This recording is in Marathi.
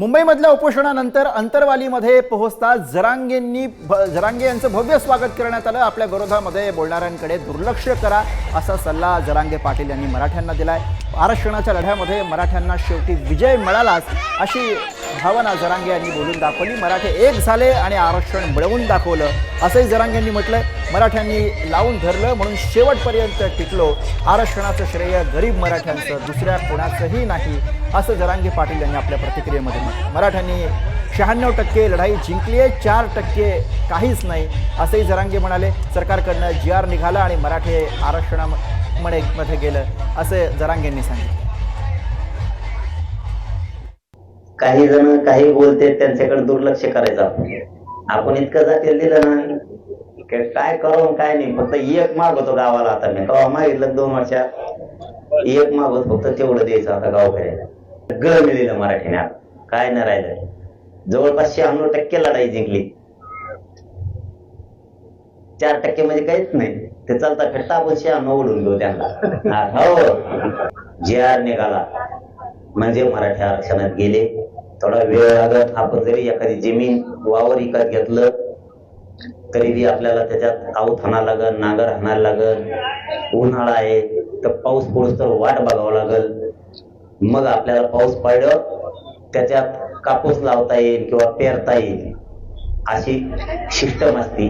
मुंबईमधल्या उपोषणानंतर अंतरवालीमध्ये पोहोचताच जरांगेंनी जरांगे यांचं भव्य स्वागत करण्यात आलं. आपल्या विरोधामध्ये बोलणाऱ्यांकडे दुर्लक्ष करा असा सल्ला जरांगे पाटील यांनी मराठ्यांना दिलाय. आरक्षणाच्या लढ्यामध्ये मराठ्यांना शेवटी विजय मिळालाच अशी भावना जरांगे यांनी बोलून दाखवली. मराठे एक झाले आणि आरक्षण मिळवून दाखवलं असंही जरांगेंनी म्हटलंय. मराठ्यांनी लावून धरलं म्हणून शेवटपर्यंत टिकलो. आरक्षणाचं श्रेय गरीब मराठ्यांचं दुसऱ्या कोणाचंही नाही असं जरांगे पाटील यांनी आपल्या प्रतिक्रियेमध्ये मराठ्यांनी शहाण्णव टक्के लढाई जिंकली आहे. चार टक्के काहीच नाही असंही जरांगे म्हणाले. सरकारकडनं जी आर निघाला आणि मराठे आरक्षणामध्ये मध्ये गेलं असं जरांगेंनी सांगितलं. काही जण काही बोलते त्यांच्याकडे दुर्लक्ष करायचं आपण. आपण इतकं जातील दिलं ना काय करू काय नाही. फक्त एक माग होतो गावाला आता मी. गावा मागितलं दोन वर्षात. एक माग होत फक्त तेवढं द्यायचं आता गावकऱ्याला गळ मिळेल मराठीने आता. काय नाही राहिलं. जवळपास शहाण्णव टक्के लढाई जिंकली. चार टक्के म्हणजे काहीच नाही. ते चालता फिरता आपण शहाण्णव ओढून घेऊ त्यांना. हो जे आर निघाला. म्हणजे मराठी आरक्षणात गेले. थोडा वेळ लागत आपण जरी एखादी जमीन वावर विकत घेतलं तरी बी आपल्याला त्याच्यात आऊत हाणा लागल नांगर हाणायला लागल उन्हाळा आहे तर पाऊस पडूस तर वाट बघावं लागल. मग आपल्याला पाऊस पडलं त्याच्यात कापूस लावता येईल किंवा पेरता येईल अशी सिस्टम असती.